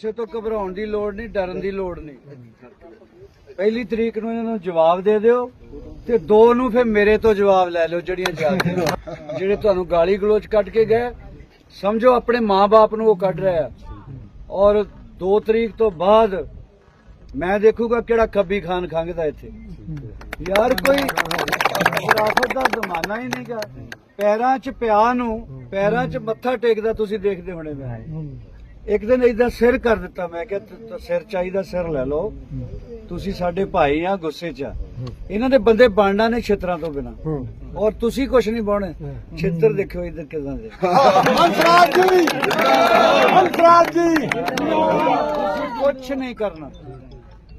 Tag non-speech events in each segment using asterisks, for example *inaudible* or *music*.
ਕਿਸੇ ਤੋਂ ਘਬਰਾਉਣ ਦੀ ਲੋੜ ਨਹੀਂ, ਡਰਨ ਦੀ ਲੋੜ ਨਹੀਂ। ਪਹਿਲੀ ਤਰੀਕ ਨੂੰ ਇਹਨਾਂ ਨੂੰ ਜਵਾਬ ਦੇ ਦਿਓ ਤੇ ਦੋ ਨੂੰ ਫਿਰ ਮੇਰੇ ਤੋਂ ਜਵਾਬ ਲੈ ਲਿਓ ਜਿਹੜੀਆਂ ਜਾਂਦੇ ਜਿਹੜੇ ਤੁਹਾਨੂੰ ਗਾਲੀ ਗਲੋਚ ਕੱਢ ਕੇ ਗਏ, ਸਮਝੋ ਆਪਣੇ ਮਾਪੇ ਨੂੰ ਉਹ ਕੱਢ ਰਿਹਾ। ਔਰ 2 ਤਰੀਕ ਤੋਂ ਬਾਅਦ ਮੈਂ ਦੇਖੂਗਾ ਕਿਹੜਾ ਖੱਬੀ ਖਾਨ ਖੰਗਦਾ ਇੱਥੇ। ਯਾਰ ਕੋਈ ਖਰਾਫਤ ਦਾ ਜ਼ਮਾਨਾ ਹੀ ਨਹੀਂਗਾ। ਪੈਰਾਂ 'ਚ ਪਿਆ ਨੂੰ, ਪੈਰਾਂ 'ਚ ਮੱਥਾ ਟੇਕਦਾ ਤੁਸੀਂ ਦੇਖਦੇ ਹੋਣੇ ਮੈਂ। ਇੱਕ ਦਿਨ ਇਦਾਂ ਸਿਰ ਕਰ ਦਿੱਤਾ ਮੈਂ ਕਿਹਾ ਤ- ਤ- ਸਿਰ ਚਾਹੀਦਾ ਸਿਰ ਲੈ ਲਓ। ਤੁਸੀਂ ਸਾਡੇ ਭਾਈ ਆ ਗੁੱਸੇ 'ਚ ਆ। ਇਹਨਾਂ ਦੇ ਬੰਦੇ ਬਣਨਾ ਨੇ ਛਿੱਤਰਾਂ ਤੋਂ ਬਿਨਾ। ਔਰ ਤੁਸੀਂ ਕੁਝ ਨਹੀਂ ਬਾਉਣੇ ਛਿੱਤਰ ਦੇਖਿਓ ਇਧਰ ਕਿਦਾਂ ਦੇ ਹੰਸਰਾਜ ਜੀ! ਹੰਸਰਾਜ ਜੀ! ਤੁਸੀਂ ਕੁਝ ਨਹੀਂ ਕਰਨਾ।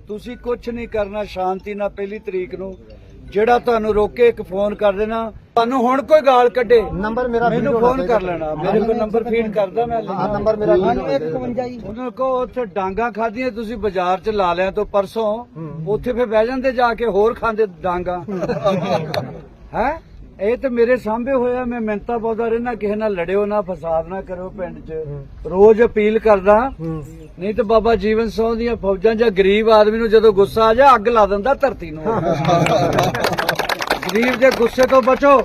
ਤੁਸੀਂ ਕੁਝ ਨਹੀਂ ਕਰਨਾ ਸ਼ਾਂਤੀ ਨਾਲ ਪਹਿਲੀ ਤਰੀਕ ਨੂੰ। ਜਿਹੜਾ ਤੁਹਾਨੂੰ ਰੋਕੇ ਇੱਕ ਫੋਨ ਕਰ ਦੇਣਾ ਤੁਹਾਨੂੰ ਹੁਣ ਕੋਈ ਗਾਲ ਕੱਢੇ। ਨੰਬਰ ਮੇਰਾ ਮੈਨੂੰ ਫੋਨ ਕਰ ਲੈਣਾ। ਮੇਰੇ ਕੋਲ ਨੰਬਰ ਫੀਡ ਕਰਦਾ ਮੈਂ ਹਾਂ ਨੰਬਰ ਮੇਰਾ 51 ਜੀ ਉਹਨਾਂ ਕਹੋ ਉੱਥੇ ਡਾਂਗਾ ਖਾਧੀਆਂ ਤੁਸੀਂ ਬਾਜ਼ਾਰ 'ਚ ਲਾ ਲਿਆ ਤੋਂ ਪਰਸੋਂ। ਉੱਥੇ ਫੇਰ ਬਹਿ ਜਾਂਦੇ ਜਾ ਕੇ ਹੋਰ ਖਾਂਦੇ ਡਾਂਗਾ। ਹੈ? ਇਹ ਤੇ ਮੇਰੇ ਸਾਹਮਣੇ ਹੋਇਆ ਮੈਂ ਮਿੰਤਾ ਪਾਉਂਦਾ ਰਹਿਣਾ ਕਿਸੇ ਨਾਲ ਲੜਿਓ ਨਾ ਫਸਾਦ ਨਾ ਕਰੋ ਪਿੰਡ 'ਚ। ਰੋਜ਼ ਅਪੀਲ ਕਰਦਾ। ਨਹੀਂ ਤੇ ਬਾਬਾ ਜੀਵਨ ਸੋਹ ਦੀਆਂ ਫੌਜਾਂ ਜਾਂ ਗਰੀਬ ਆਦਮੀ ਨੂੰ ਜਦੋਂ ਗੁੱਸਾ ਆ ਜਾ ਅੱਗ ਲਾ ਦਿੰਦਾ ਧਰਤੀ ਨੂੰ। *laughs* ਗਰੀਬ ਦੇ ਗੁੱਸੇ ਤੋਂ ਬਚੋ।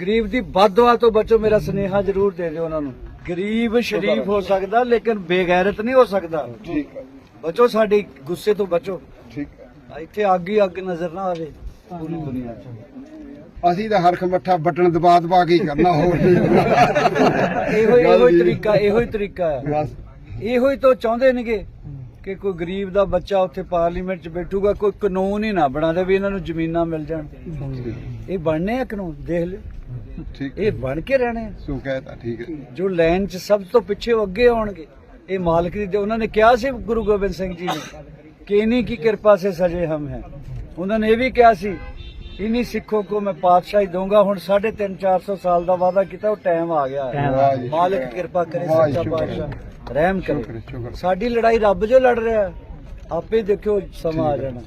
ਗਰੀਬ ਦੀ ਬਦਦੁਆ ਤੋਂ ਬਚੋ। ਮੇਰਾ ਸੁਨੇਹਾ ਜ਼ਰੂਰ ਦੇ ਦਿਓ ਉਹਨਾਂ ਨੂੰ। ਗਰੀਬ ਸ਼ਰੀਫ ਹੋ ਸਕਦਾ ਲੇਕਿਨ ਬੇਗੈਰਤ ਨਹੀਂ ਹੋ ਸਕਦਾ। ਠੀਕ ਹੈ। ਬਚੋ ਸਾਡੀ ਗੁੱਸੇ ਤੋਂ ਬਚੋ। ਠੀਕ ਹੈ। ਇੱਥੇ ਅੱਗ ਹੀ ਅੱਗ ਨਜ਼ਰ ਨਾ ਆਵੇ ਪੂਰੀ ਦੁਨੀਆ 'ਚ। ਅਸੀਂ ਤਾਂ ਹਰਖ ਮੱਠਾ ਬਟਨ ਦਬਾ ਦਬਾ ਕੇ ਕਰਨਾ ਹੋਰ ਇਹੋ ਹੀ ਇਹੋ ਹੀ ਤਰੀਕਾ ਇਹੋ ਹੀ ਤਰੀਕਾ ਹੈ। ਬਸ। ਇਹੋ ਹੀ ਤੋਂ ਚਾਹੁੰਦੇ ਨੇਗੇ। ਕਿ ਕੋਈ ਗਰੀਬ ਦਾ ਬੱਚਾ ਉੱਥੇ ਪਾਰਲੀਮੈਂਟ 'ਚ ਬੈਠੂਗਾ ਕੋਈ ਕਾਨੂੰਨ ਹੀ ਨਾ ਬਣਾ ਦੇ ਵੀ ਇਹਨਾਂ ਨੂੰ ਜ਼ਮੀਨਾਂ ਮਿਲ ਜਾਣ। ਇਹ ਬਣਨੇ ਆ ਕਾਨੂੰਨ? ਦੇਖ ਲਿਓ। ਠੀਕ ਇਹ ਬਣ ਕੇ ਰਹਿਣੇ ਸੋ ਕਹਿਤਾ ਠੀਕ ਹੈ। ਜੋ ਲਾਈਨ 'ਚ ਸਭ ਤੋਂ ਪਿੱਛੇ ਉਹ ਅੱਗੇ ਆਉਣਗੇ ਇਹ ਮਾਲਕ ਦੀ ਉਹਨਾਂ ਨੇ ਕਿਹਾ ਸੀ ਗੁਰੂ ਗੋਬਿੰਦ ਸਿੰਘ ਜੀ ਨੇ ਕਿ ਇਨੀ ਕੀ ਕਿਰਪਾ ਸੇ ਸਜੇ ਹਮ ਹੈ। ਉਹਨਾਂ ਨੇ ਇਹ ਵੀ ਕਿਹਾ ਸੀ ਇਨੀ ਸਿੱਖੋ ਕੋ ਮੈਂ ਪਾਤਸ਼ਾਹੀ ਦਊਂਗਾ। ਹੁਣ 3.5 400 ਸਾਲ ਦਾ ਵਾਅਦਾ ਕੀਤਾ ਉਹ ਟਾਈਮ ਆ ਗਿਆ। ਮਾਲਕ ਕਿਰਪਾ ਕਰੇ ਸੱਚਾ ਪਾਤਸ਼ਾਹ। ਰਹਿਮ ਕਰੇ ਸਾਡੀ ਲੜਾਈ ਰੱਬ ਜੋ ਲੜ ਰਿਹਾ। ਆਪੇ ਦੇਖਿਓ ਸਮਾਂ ਆ ਜਾਣਾ